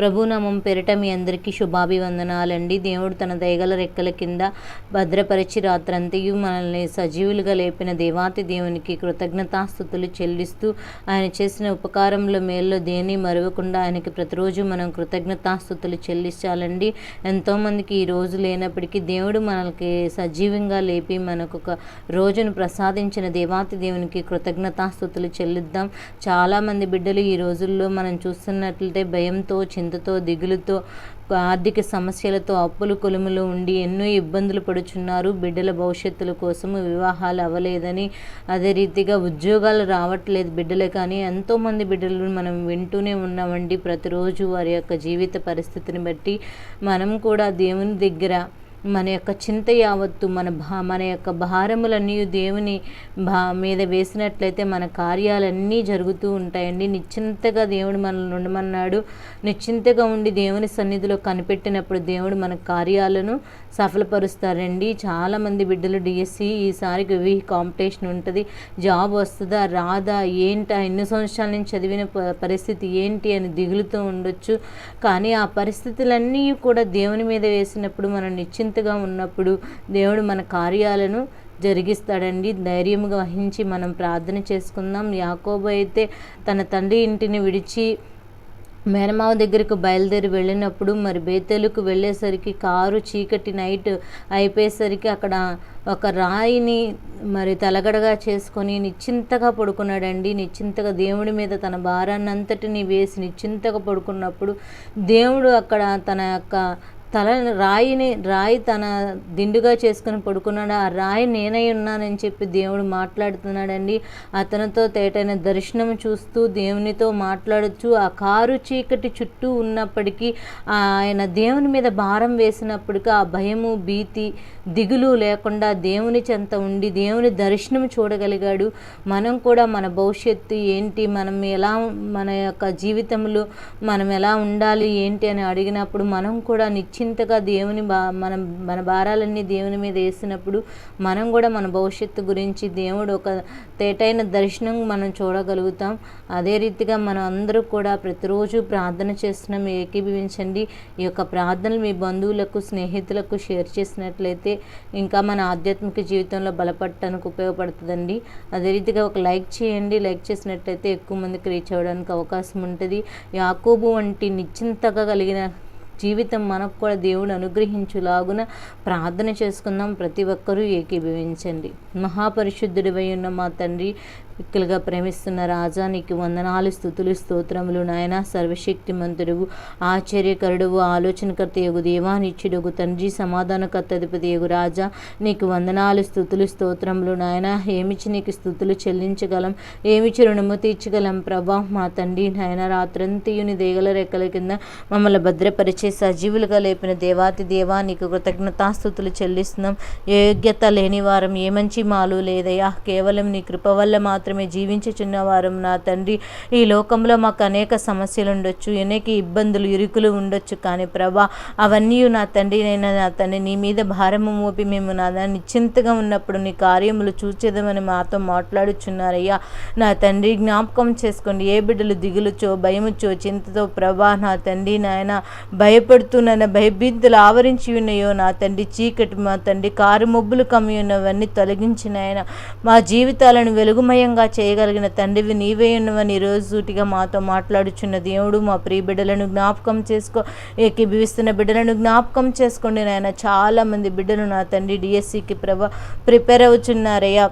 ప్రభునామం పెరట మీ అందరికీ శుభాభివందనాలండి. దేవుడు తన దయగల రెక్కల కింద భద్రపరిచి రాత్రంతయు మనల్ని సజీవులుగా లేపిన దేవాతి దేవునికి కృతజ్ఞతాస్థుతులు చెల్లిస్తూ ఆయన చేసిన ఉపకారంలో మేల్లో దేని మరవకుండా ఆయనకి ప్రతిరోజు మనం కృతజ్ఞతాస్థుతులు చెల్లించాలండి. ఎంతోమందికి ఈ రోజు లేనప్పటికీ దేవుడు మనకి సజీవంగా లేపి మనకు ఒక రోజును ప్రసాదించిన దేవాతి దేవునికి కృతజ్ఞతాస్థుతులు చెల్లిద్దాం. చాలామంది బిడ్డలు ఈ రోజుల్లో మనం చూస్తున్నట్లయితే భయంతో చింతతో దిగులుతో ఆర్థిక సమస్యలతో అప్పులు కొలుములు ఉండి ఎన్నో ఇబ్బందులు పడుచున్నారు. బిడ్డల భవిష్యత్తుల కోసము వివాహాలు అవ్వలేదని అదే రీతిగా ఉద్యోగాలు రావట్లేదు బిడ్డలే కానీ ఎంతోమంది బిడ్డలు మనం వింటూనే ఉన్నామండి. ప్రతిరోజు వారి యొక్క జీవిత పరిస్థితిని బట్టి మనం కూడా దేవుని దగ్గర మన యొక్క చింత యావత్తు మన భా మన యొక్క భారములన్నీ దేవుని భా మీద వేసినట్లయితే మన కార్యాలన్నీ జరుగుతూ ఉంటాయండి. నిశ్చింతగా దేవుడు మనల్ని ఉండమన్నాడు. నిశ్చింతగా ఉండి దేవుని సన్నిధిలో కనిపెట్టినప్పుడు దేవుడు మన కార్యాలను సఫలపరుస్తారండి. చాలామంది బిడ్డలు డిఎస్సి ఈసారికి వి కాంపిటీషన్ ఉంటుంది. జాబ్ వస్తుందా రాదా ఏంటా ఎన్ని సంవత్సరాల నుంచి చదివిన ప- పరిస్థితి ఏంటి అని దిగులుతూ ఉండొచ్చు. కానీ ఆ పరిస్థితులన్నీ కూడా దేవుని మీద వేసినప్పుడు మనం నిశ్చింతగా ఉన్నప్పుడు దేవుడు మన కార్యాలను జరిగిస్తాడండి. ధైర్యంగా వహించి మనం ప్రార్థన చేసుకుందాం. యాకోబు అయితే తన తండ్రి ఇంటిని విడిచి మేనమావ దగ్గరకు బయలుదేరి వెళ్ళినప్పుడు మరి బేతేలుకు వెళ్ళేసరికి కారు చీకటి నైట్ అయిపోయేసరికి అక్కడ ఒక రాయిని మరి తలగడగా చేసుకొని నిశ్చింతగా పడుకున్నాడండి. నిశ్చింతగా దేవుడి మీద తన భారాన్ని అంతటిని వేసి నిశ్చింతగా పడుకున్నప్పుడు దేవుడు అక్కడ తన యొక్క తల రాయిని రాయి తన దిండుగా చేసుకుని పడుకున్నాడు? ఆ రాయి నేనై ఉన్నానని చెప్పి దేవుడు మాట్లాడుతున్నాడండి. అతనితో తేటైన దర్శనం చూస్తూ దేవునితో మాట్లాడచ్చు ఆ కారు చీకటి చుట్టూ ఉన్నప్పటికీ ఆయన దేవుని మీద భారం వేసినప్పటికీ ఆ భయము భీతి దిగులు లేకుండా దేవుని చెంత ఉండి దేవుని దర్శనం చూడగలిగాడు. మనం కూడా మన భవిష్యత్తు ఏంటి? మనం ఎలా మన యొక్క జీవితంలో మనం ఎలా ఉండాలి? ఏంటి అని అడిగినప్పుడు మనం కూడా నిశ్చింతగా దేవుని బా మనం మన భారాలన్నీ దేవుని మీద వేసినప్పుడు మనం కూడా మన భవిష్యత్తు గురించి దేవుడు ఒక తేటైన దర్శనం మనం చూడగలుగుతాం. అదే రీతిగా మనం అందరూ కూడా ప్రతిరోజు ప్రార్థన చేస్తున్నాం. ఏకీభవించండి. ఈ యొక్క ప్రార్థనలు మీ బంధువులకు స్నేహితులకు షేర్ చేసినట్లయితే ఇంకా మన ఆధ్యాత్మిక జీవితంలో బలపడటానికి ఉపయోగపడుతుందండి. అదే రీతిగా ఒక లైక్ చేయండి. లైక్ చేసినట్లయితే ఎక్కువ మందికి రీచ్ అవ్వడానికి అవకాశం ఉంటుంది. యాకోబు వంటి నిశ్చింతగా కలిగిన జీవితం మనకు కూడా దేవుడు అనుగ్రహించులాగున ప్రార్థన చేసుకుందాం. ప్రతి ఒక్కరూ ఏకీభవించండి. మహాపరిశుద్ధుడివై ఉన్న మా తండ్రి ఇక్కలుగా ప్రేమిస్తున్న రాజా నీకు వందనాలు స్థుతులు స్తోత్రములు నాయన. సర్వశక్తిమంతుడువు ఆశ్చర్యకరుడువు ఆలోచనకర్త యొగు దేవా నిత్యుడుగు తండ్రి సమాధానకర్త అధిపతి యొగు రాజా. నీకు వందనాలు స్థుతులు స్తోత్రములు నాయన. ఏమిచ్చి నీకు స్థుతులు చెల్లించగలం? ఏమిచి రుణము తీర్చగలం? ప్రభా మా తండ్రి నాయన రాత్రంతీయుని దేగల రెక్కల కింద మమ్మల్ని భద్రపరిచే సజీవులుగా లేపిన దేవాతి దేవా నీకు కృతజ్ఞతాస్థుతులు చెల్లిస్తున్నాం. యోగ్యత లేని వారం ఏ మంచి మాలు లేదయ్యా కేవలం నీ కృప వల్ల మాత్రం మాత్రమే జీవించుచున్నవారు నా తండ్రి. ఈ లోకంలో మాకు అనేక సమస్యలు ఉండొచ్చు అనేక ఇబ్బందులు ఇరుకులు ఉండొచ్చు కానీ ప్రభా అవన్నీ నా తండ్రి నేను నా తండ్రి నీ మీద భారము మోపి మేము నా నిశ్చింతగా ఉన్నప్పుడు నీ కార్యములు చూచేదమని మాతో మాట్లాడుచున్నారయ్యా. నా తండ్రి జ్ఞాపకం చేసుకోండి. ఏ బిడ్డలు దిగులుచో భయముచో చింతతో ప్రభా నా తండ్రి నాయన భయపడుతూ నన్ను భయభీతులు ఆవరించి ఉన్నాయో నా తండ్రి చీకటి మా తండ్రి కారు మబ్బులు కమ్మి ఉన్నవన్నీ తొలగించినాయన మా జీవితాలను వెలుగుమయంగా చేయగలిగిన తండ్రివి నీవే ఉన్నవని ఈ రోజు సూటిగా మాతో మాట్లాడుచున్న దేవుడు మా ప్రియ బిడ్డలను జ్ఞాపకం చేసుకో ఏకీభవిస్తున్న బిడ్డలను జ్ఞాపకం చేసుకోండి నాయన. చాలామంది బిడ్డలు నా తండ్రి డిఎస్సికి ప్రభ ప్రిపేర్ అవుతున్నారయ్యా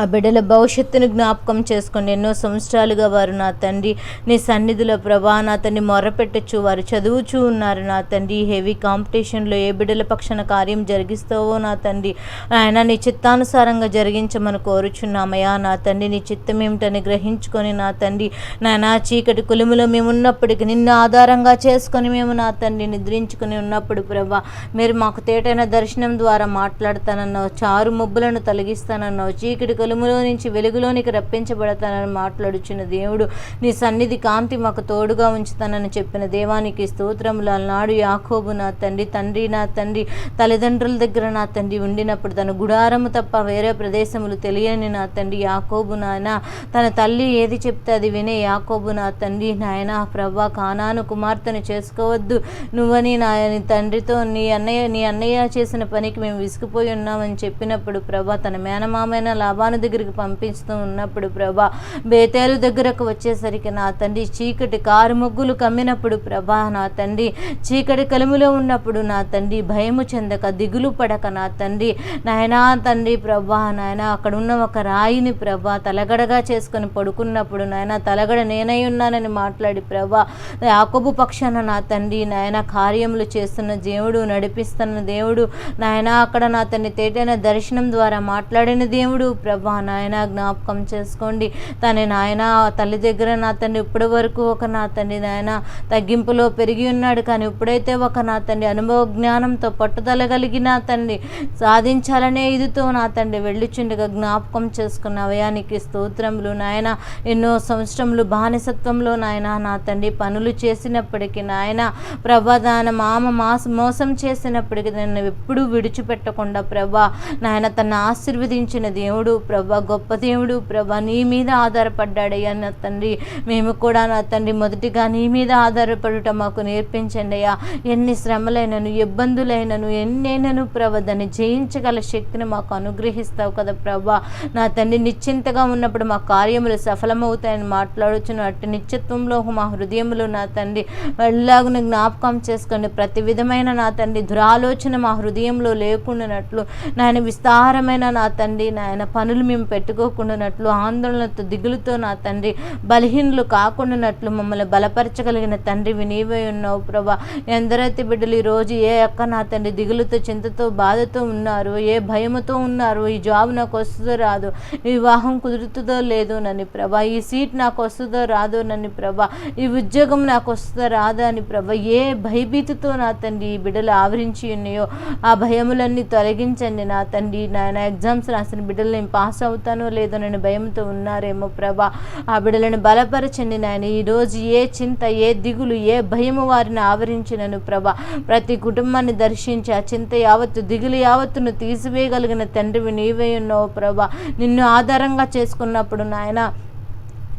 ఆ బిడ్డల భవిష్యత్తును జ్ఞాపకం చేసుకోండి ఎన్నో సంవత్సరాలుగా వారు నా తండ్రి నీ సన్నిధిలో ప్రభా నా తండ్రి మొరపెట్టచ్చు వారు చదువుచూ ఉన్నారు నా తండ్రి. హెవీ కాంపిటీషన్లో ఏ బిడ్డల పక్షాన కార్యం జరిగిస్తావో నా తండ్రి. ఆయన నీ చిత్తానుసారంగా జరిగించమని కోరుచున్నామయ్యా. నా తండ్రి నీ చిత్తం ఏమిటని గ్రహించుకొని నా తండ్రి నాయన చీకటి కులుములో మేము ఉన్నప్పటికీ నిన్ను ఆధారంగా చేసుకొని మేము నా తండ్రి నిద్రించుకుని ఉన్నప్పుడు ప్రభా మీరు మాకు తేటైన దర్శనం ద్వారా మాట్లాడతానన్నావు చారు ముబ్బులను తొలగిస్తానన్నావు చీకటి కలుములో నుంచి వెలుగులోనికి రప్పించబడతానని మాట్లాడుచున్న దేవుడు నీ సన్నిధి కాంతి మాకు తోడుగా ఉంచుతానని చెప్పిన దేవానికి స్తోత్రములు. అలనాడు యాకోబు నా తండ్రి తండ్రి నా తండ్రి తల్లిదండ్రుల దగ్గర నా తండ్రి ఉండినప్పుడు తన గుడారము తప్ప వేరే ప్రదేశములు తెలియని నా తండ్రి యాకోబు నాయన తన తల్లి ఏది చెప్తే అది వినే యాకోబు నా తండ్రి నాయన ప్రభా కానాను కుమార్తెను చేసుకోవద్దు. నువ్వని నా తండ్రితో నీ అన్నయ్య నీ అన్నయ్య చేసిన పనికి మేము విసిగిపోయి ఉన్నామని చెప్పినప్పుడు ప్రభా తన మేనమామైన లాభాను దగ్గరికి పంపిస్తూ ఉన్నప్పుడు ప్రభా బేతేలు దగ్గరకు వచ్చేసరికి నా తండ్రి చీకటి కారు ముగ్గులు కమ్మినప్పుడు ప్రభా నా తండ్రి చీకటి కలుములో ఉన్నప్పుడు నా తండ్రి భయము చెందక దిగులు పడక నా తండ్రి. నాయనా తండ్రి ప్రభా నాయన అక్కడ ఉన్న ఒక రాయిని ప్రభా తలగడగా చేసుకొని పడుకున్నప్పుడు నాయన తలగడ నేనై ఉన్నానని మాట్లాడి ప్రభా యాకొబు పక్షాన నా తండ్రి నాయన కార్యములు చేస్తున్న దేవుడు నడిపిస్తున్న దేవుడు నాయన అక్కడ నా తండ్రి తేటైన దర్శనం ద్వారా మాట్లాడిన దేవుడు ప్రభా. నాయన జ్ఞాపకం చేసుకోండి. తన నాయన తల్లి దగ్గర నా తండ్రి ఇప్పటి వరకు ఒక నా తండ్రి నాయన తగ్గింపులో పెరిగి ఉన్నాడు. కానీ ఇప్పుడైతే ఒక నా తండ్రి అనుభవ జ్ఞానంతో పట్టుదల కలిగిన తండ్రి సాధించాలనే ఇదితో నా తండ్రి వెళ్ళుచుండగా జ్ఞాపకం చేసుకున్న అవయానికి స్తోత్రములు. నాయన ఎన్నో సంవత్సరములు బానిసత్వంలో నాయన నా తండ్రి పనులు చేసినప్పటికీ నాయన ప్రభాదాన మామ మాస మోసం చేసినప్పటికీ నన్ను ఎప్పుడూ విడిచిపెట్టకుండా ప్రభా నాయన తను ఆశీర్వదించిన దేవుడు ప్రభా గొప్ప దేవుడు ప్రభా నీ మీద ఆధారపడ్డాడయ్యా నా తండ్రి. మేము కూడా నా తండ్రి మొదటిగా నీ మీద ఆధారపడుట మాకు నేర్పించండి అయ్యా. ఎన్ని శ్రమలైనను ఇబ్బందులైనను ఎన్నైనను ప్రభ దాన్ని జయించగల శక్తిని మాకు అనుగ్రహిస్తావు కదా ప్రభా. నా తండ్రి నిశ్చింతగా ఉన్నప్పుడు మా కార్యములు సఫలమవుతాయని మాట్లాడుచున్న అట్టి నిత్యత్వంలో మా హృదయములు నా తండ్రి వెళ్ళాగున జ్ఞాపకం చేసుకోండి. ప్రతి విధమైన నా తండ్రి దురాలోచన మా హృదయంలో లేకుండానట్లు నాయన విస్తారమైన నా తండ్రి నాయన పనులు మేము పెట్టుకోకుండానట్లు ఆందోళనతో దిగులుతో నా తండ్రి బలహీనులు కాకుండానట్లు మమ్మల్ని బలపరచగలిగిన తండ్రివి నీవే ఉన్నావు ప్రభా. ఎందరైతే బిడ్డలు ఈ రోజు ఏ అక్క నా తండ్రి దిగులుతో చింతతో బాధతో ఉన్నారు ఏ భయముతో ఉన్నారు ఈ జాబ్ నాకు వస్తుందో రాదు ఈ వివాహం కుదురుతుందో లేదో నని ప్రభా. ఈ సీట్ నాకు వస్తుందో రాదో నని ప్రభా. ఈ ఉద్యోగం నాకు వస్తుందో రాదా అని ప్రభా. ఏ భయభీతితో నా తండ్రి ఈ బిడ్డలు ఆవరించి ఉన్నాయో ఆ భయములన్నీ తొలగించండి నా తండ్రి. నాయన ఎగ్జామ్స్ రాసిన బిడ్డలు నేను పాస్ అవుతానో లేదో నేను భయంతో ఉన్నారేమో ప్రభా. ఆ బిడ్డలను బలపరచండి నాయన. ఈరోజు ఏ చింత ఏ దిగులు ఏ భయము వారిని ఆవరించినను ప్రభా. ప్రతి కుటుంబాన్ని దర్శించి ఆ చింత యావత్తు దిగులు యావత్తును తీసివేయగలిగిన తండ్రివి నీవే ఉన్నావు ప్రభా. నిన్ను ఆధారంగా చేసుకున్నప్పుడు నాయన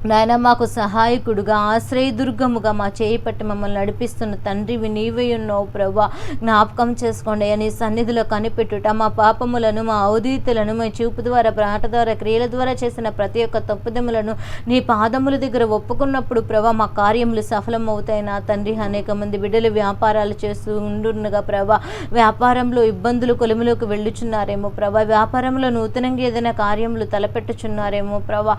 నాయన మాకు సహాయకుడుగా ఆశ్రయదుర్గముగా మా చేయి పట్టి మమ్మల్ని నడిపిస్తున్న తండ్రివి నీవే ఉన్నావు ప్రభా జ్ఞాపకం చేసుకోండి అని సన్నిధిలో కనిపెట్టుట మా పాపములను మా ఔదీతలను మా చూపు ద్వారా ప్రాట ద్వారా క్రియల ద్వారా చేసిన ప్రతి ఒక్క తప్పుదములను నీ పాదముల దగ్గర ఒప్పుకున్నప్పుడు ప్రభా మా కార్యములు సఫలమవుతాయి. నా తండ్రి అనేక మంది బిడ్డలు వ్యాపారాలు చేస్తూ ఉండుండగా ప్రభా వ్యాపారంలో ఇబ్బందులు కొలుములోకి వెళ్ళుచున్నారేమో ప్రభా వ్యాపారంలో నూతనంగా ఏదైనా కార్యములు తలపెట్టుచున్నారేమో ప్రభా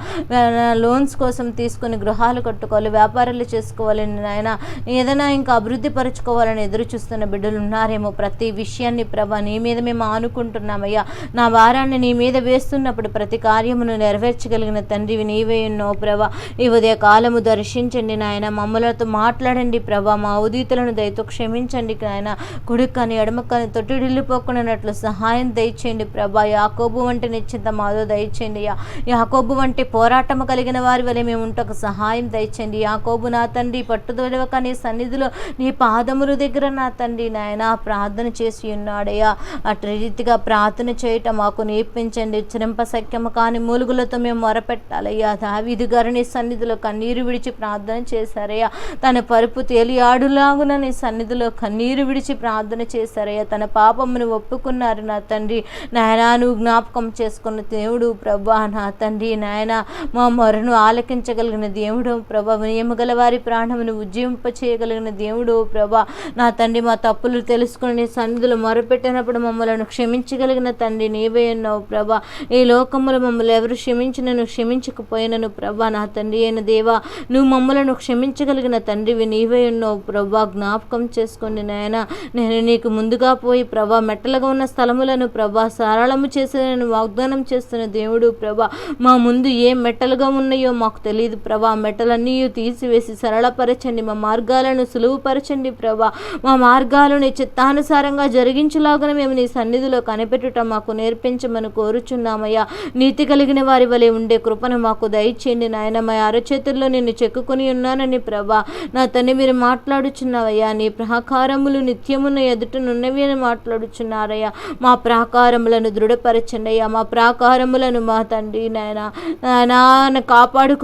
లోన్స్ కోసం తీసుకొని గృహాలు కట్టుకోవాలి వ్యాపారాలు చేసుకోవాలని నాయన ఏదైనా ఇంకా అభివృద్ధి పరుచుకోవాలని ఎదురు చూస్తున్న బిడ్డలు ఉన్నారేమో. ప్రతి విషయాన్ని ప్రభా నీ మీద మేము ఆనుకుంటున్నామయ్యా. నా వారాన్ని నీ మీద వేస్తున్నప్పుడు ప్రతి కార్యమును నెరవేర్చగలిగిన తండ్రివి నీవే ఉన్నావు ప్రభా. ఈ ఉదయ కాలము దర్శించండి నాయన. మమ్మలతో మాట్లాడండి ప్రభా. మా ఉదీతులను దయతో క్షమించండి నాయన. కుడికని ఎడమకని తొట్టిడిల్లిపోకుండానట్లు సహాయం దయచేయండి ప్రభా. యాకోబు వంటి నిశ్చింత మాదో దయచేయండి యా యాకోబు వంటి పోరాటము కలిగిన వారి వలె మేము ఉంటకు సహాయం దయచండి. యాకోబు నా తండ్రి పట్టుదొడవక నీ సన్నిధిలో నీ పాదముల దగ్గర నా తండ్రి నాయన ప్రార్థన చేసి ఉన్నాడయ్యా. అటు రీతిగా ప్రార్థన చేయటం మాకు నేర్పించండి. చిరంప సఖ్యము కాని మూలుగులతో మేము మొరపెట్టాలయ్యా. దావిధి గారు నీ సన్నిధిలో కన్నీరు విడిచి ప్రార్థన చేశారయ్యా. తన పరుపు తేలియాడులాగున నీ సన్నిధిలో కన్నీరు విడిచి ప్రార్థన చేశారయ్యా. తన పాపమును ఒప్పుకున్నారు నా తండ్రి. నాయన నువ్వు జ్ఞాపకం చేసుకున్న దేవుడు ప్రభా నా తండ్రి నాయన మా మొరను ఆలకించగలిగిన దేవుడు ప్రభా. నియమగల వారి ప్రాణమును ఉజ్జీవింపచేయగలిగిన దేవుడు ప్రభా. నా తండ్రి మా తప్పులు తెలుసుకుని నీ మొరపెట్టినప్పుడు మమ్మలను క్షమించగలిగిన తండ్రి నీవే ఉన్నావు ప్రభా. ఈ లోకములు మమ్మల్ని ఎవరు క్షమించినను క్షమించకపోయినను ప్రభా. నా తండ్రి అయిన దేవా నువ్వు మమ్మలను క్షమించగలిగిన తండ్రివి నీవే ఉన్నావు ప్రభా. జ్ఞాపకం చేసుకోండి నాయన. నేను నీకు ముందుగా పోయి ప్రభా మెట్టలుగా ఉన్న స్థలములను ప్రభా సారళము చేసి నేను వాగ్దానం చేస్తున్న దేవుడు ప్రభా. మా ముందు ఏ మెట్టలుగా ఉన్నాయో మాకు మాకు తెలియదు ప్రభా. మెటలన్నీ తీసివేసి సరళపరచండి. మా మార్గాలను సులువుపరచండి ప్రభా. మా మార్గాలను చిత్తానుసారంగా జరిగించలాగా మేము నీ సన్నిధిలో కనిపెట్టుట మాకు నేర్పించమని కోరుచున్నామయ్యా. నీతి కలిగిన వారి వలె ఉండే కృపను మాకు దయచేయండి నాయన. మా అరచేతుల్లో నిన్ను చెక్కుకొని ఉన్నానని ప్రభా. నా తన్ని మీరు మాట్లాడుచున్నావయ్యా. నీ ప్రాకారములు నిత్యమున ఎదుటనున్నవి అని మాట్లాడుచున్నారయ్యా. మా ప్రాకారములను దృఢపరచండి అయ్యా. మా ప్రాకారములను మా తండ్రి నాయన నాయన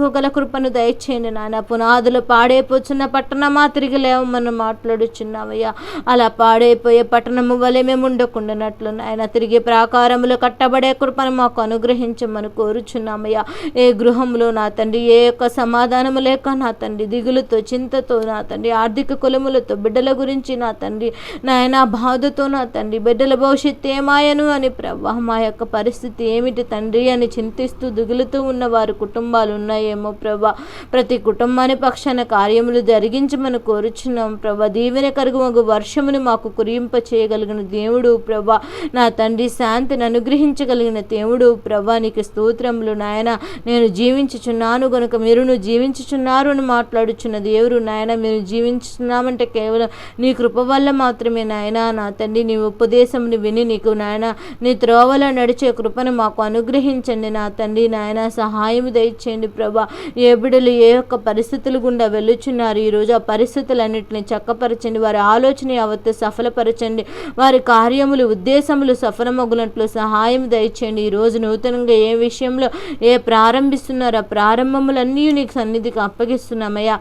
కాపాడుకోగల కృపను దయచేయండి నాయన. పునాదులు పాడైపోతున్న పట్టణమా? తిరిగి లేవమని మాట్లాడుచున్నావయ్యా అలా పాడైపోయే పట్టణము వలె మేము ఉండకుండానట్లు నాయన. తిరిగి ప్రాకారములు కట్టబడే కృపను మాకు అనుగ్రహించమని కోరుచున్నామయ్యా. ఏ గృహంలో నా తండ్రి ఏ యొక్క సమాధానము లేక నా తండ్రి దిగులుతో చింతతో నా తండ్రి ఆర్థిక కులములతో బిడ్డల గురించి నా తండ్రి నాయన బాధతో నా తండ్రి బిడ్డల భవిష్యత్తు ఏమాయను అని ప్రభా మా యొక్క పరిస్థితి ఏమిటి తండ్రి అని చింతిస్తూ దిగులుతూ ఉన్న వారి కుటుంబాలు ఉన్నాయేమో ప్రభ. ప్రతి కుటుంబాన్ని పక్షాన కార్యములు జరిగించమని కోరుచున్నాం ప్రభ. దీవెన కరుగు వర్షమును మాకు కురింప చేయగలిగిన దేవుడు ప్రభ. నా తండ్రి శాంతిని అనుగ్రహించగలిగిన దేవుడు ప్రభా. నీకు స్తోత్రములు నాయన. నేను జీవించుచున్నాను గనుక మీరును జీవించుచున్నారు అని మాట్లాడుచున్న దేవుడు నాయన. మీరు జీవించుతున్నామంటే కేవలం నీ కృప వల్ల మాత్రమే నాయన. నా తండ్రి నీ ఉపదేశంని విని నీకు నాయన. నీ త్రోవలో నడిచే కృపను మాకు అనుగ్రహించండి నా తండ్రి నాయన. సహాయం దయచేయండి ప్రభా. ఏ బిడ్డలు ఏ యొక్క పరిస్థితులు గుండా వెళ్ళుచున్నారు? ఈరోజు ఆ పరిస్థితులన్నింటినీ చక్కపరచండి. వారి ఆలోచన యావత్తు సఫలపరచండి. వారి కార్యములు ఉద్దేశములు సఫలమగునట్లు సహాయం దయచేయండి. ఈరోజు నూతనంగా ఏ విషయంలో ఏ ప్రారంభిస్తున్నారో ఆ ప్రారంభములన్నీ నీకు సన్నిధికి అప్పగిస్తున్నామయ్యా.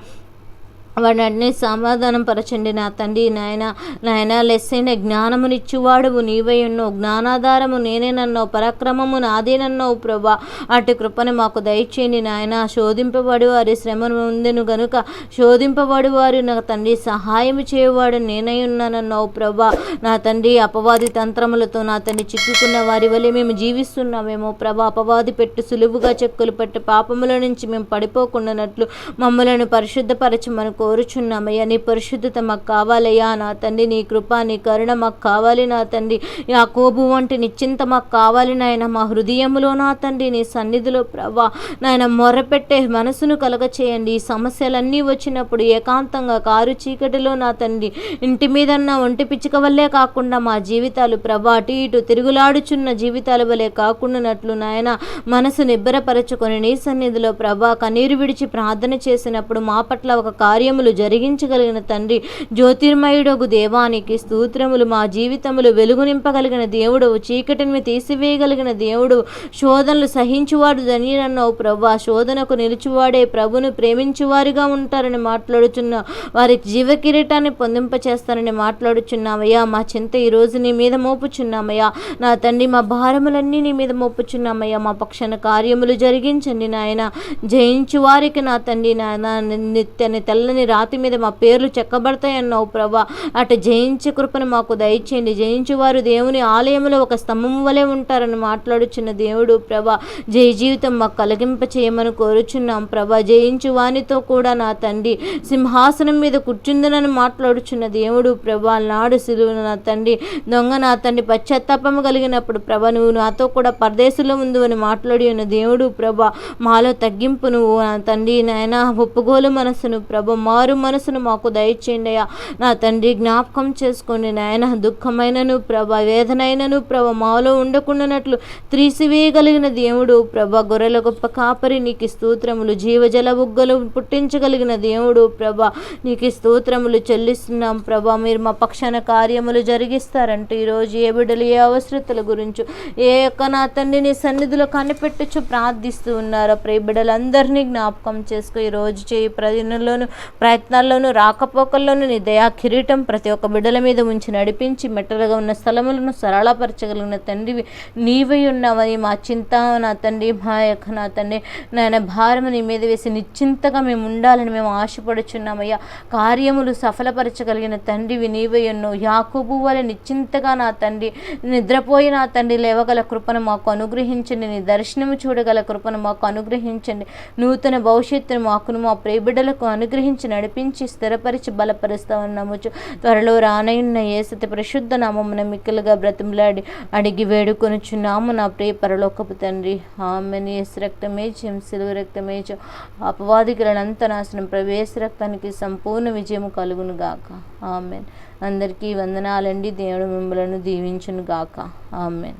వాడిని సమాధానం పరచండి నా తండ్రి నాయన. నాయన లెస్సైన జ్ఞానమునిచ్చువాడువు నీవై ఉన్నావు. జ్ఞానాధారము నేనేనన్నావు పరాక్రమము నాదేనన్నావు ప్రభా. అటు కృపను మాకు దయచేయండి నాయన. శోధింపబడి వారి శ్రమ ఉందిను గనుక శోధింపబడి వారు నా తండ్రి సహాయం చేయవాడు నేనై ఉన్నానన్నావు ప్రభా. నా తండ్రి అపవాది తంత్రములతో నా తండ్రి చిక్కుకున్న వారి వలె మేము జీవిస్తున్నామేమో ప్రభా. అపవాది పెట్టు సులువుగా చెక్కులు పెట్టి పాపముల నుంచి మేము పడిపోకుండానట్లు మమ్మలను పరిశుద్ధపరచమని కోరుచున్నామయ్యా. నీ పరిశుద్ధత మాకు కావాలయ్యా. నా తండ్రి నీ కృప నీ కరుణ మాకు కావాలి నా తండ్రి. యాకోబు వంటి నిశ్చింత మాకు కావాలి నాయన. మా హృదయంలో నా తండ్రి నీ సన్నిధిలో ప్రభా. నాయన మొరపెట్టే మనసును కలగ చేయండి. ఈ సమస్యలన్నీ వచ్చినప్పుడు ఏకాంతంగా కారు చీకటిలో నా తండ్రి. ఇంటి మీదన్న ఒంటి పిచ్చుక వల్లే కాకుండా మా జీవితాలు ప్రభా అటు ఇటు తిరుగులాడుచున్న జీవితాల వలె కాకుండానట్లు నాయన మనసు నిబ్బరపరచుకొని నీ సన్నిధిలో ప్రభా కన్నీరు విడిచి ప్రార్థన చేసినప్పుడు మా పట్ల ఒక కార్యములు జరిగించగలిగిన తండ్రి జ్యోతిర్మయుడగు దేవానికి స్తోత్రములు మా జీవితములు వెలుగు నింపగలిగిన దేవుడు చీకటిని తీసివేయగలిగిన దేవుడు శోధనలు సహించువాడు ధన్యునన్నావు ప్రభా శోధనకు నిలిచివాడే ప్రభును ప్రేమించువారిగా ఉంటారని మాట్లాడుచున్న వారి జీవ కిరీటాన్ని పొందింపచేస్తారని మాట్లాడుచున్నామయ్యా. మా చింత ఈ రోజు నీ మీద మోపుచున్నామయ్యా. నా తండ్రి మా భారములన్నీ నీ మీద మోపుచున్నామయ్యా. మా పక్షాన కార్యములు జరిగించండి నాయన. జయించు వారికి నా తండ్రి నాయన నిత్యని తెల్లని రాతి మీద మా పేర్లు చెక్కబడతాయన్నావు ప్రభా. అటు జయించే కృపను మాకు దయచేయండి. జయించు వారు దేవుని ఆలయంలో ఒక స్తంభం వలె ఉంటారని మాట్లాడుచున్న దేవుడు ప్రభా జయ జీవితం మాకు కలిగింప చేయమని కోరుచున్నాం ప్రభా. జయించు వానితో కూడా నా తండ్రి సింహాసనం మీద కూర్చుందనని మాట్లాడుచున్న దేవుడు ప్రభా నాడు సిలువు నా తండ్రి దొంగ నా తండ్రి పశ్చాత్తాపము కలిగినప్పుడు ప్రభ నువ్వు నాతో కూడా పరదేశంలో ఉంది అని మాట్లాడి ఉన్న దేవుడు ప్రభ మాలో తగ్గింపు నువ్వు నా తండ్రి నాయన ఒప్పుగోలు మనసును ప్రభ మారు మనసును మాకు దయచేయండి అయ్యా. నా తండ్రి జ్ఞాపకం చేసుకోండి నాయన దుఃఖమైనను ప్రభ వేదనైనను ప్రభ మాలో ఉండకుండానట్లు త్రీసివేయగలిగిన దేవుడు ప్రభ గొర్రెల గొప్ప కాపరి నీకు స్తోత్రములు జీవజల బుగ్గలు పుట్టించగలిగిన దేవుడు ప్రభ నీకు స్తోత్రములు చెల్లిస్తున్నాం ప్రభ. మీరు మా పక్షాన కార్యములు జరిగిస్తారంటే ఈరోజు ఏ బిడ్డలు ఏ అవసరతల గురించి ఏ యొక్క నా తండ్రిని సన్నిధిలో కనిపెట్టుచు ప్రార్థిస్తూ ఉన్నారో ప్రే బిడ్డలందరినీ జ్ఞాపకం చేసుకో. ఈరోజు చేయి ప్రయత్నంలోను ప్రయత్నాల్లోనూ రాకపోకల్లోనూ నీ దయా కిరీటం ప్రతి ఒక్క బిడ్డల మీద ఉంచి నడిపించి మెట్టలుగా ఉన్న స్థలములను సరళపరచగలిగిన తండ్రివి నీవై ఉన్నావని మా చింత నా తండ్రి మా యొక్క నా తండ్రి నాయన భారము నీ మీద వేసి నిశ్చింతగా మేము ఉండాలని మేము ఆశపడుచున్నామయ్యా. కార్యములు సఫలపరచగలిగిన తండ్రివి నీవై ఉన్నావు యాకూబు వలె నిశ్చింతగా నా తండ్రి నిద్రపోయి నా తండ్రి లేవగల కృపను మాకు అనుగ్రహించండి. నీ దర్శనము చూడగల కృపను మాకు అనుగ్రహించండి. నూతన భవిష్యత్తును మాకును మా ప్రియబిడ్డలకు అనుగ్రహించిన నడిపించి స్థిరపరిచి బలపరుస్తామని నమ్ముచు త్వరలో రానయున్న ఏసతి పరిశుద్ధ నామమున మిక్కలుగా బ్రతిమలాడి అడిగి వేడుకొనుచున్నాము నా ప్రియ పరలోకపు తండ్రి. ఆమెని. ఎస్ రక్తమే జం సిలువ రక్తమే జం అపవాదికులనంత నాశనం ప్రవేశ రక్తానికి సంపూర్ణ విజయం కలుగును గాక. ఆమెన్. అందరికీ వందనాలండి. దేవుడు మిమ్మలను దీవించును గాక. ఆమెన్.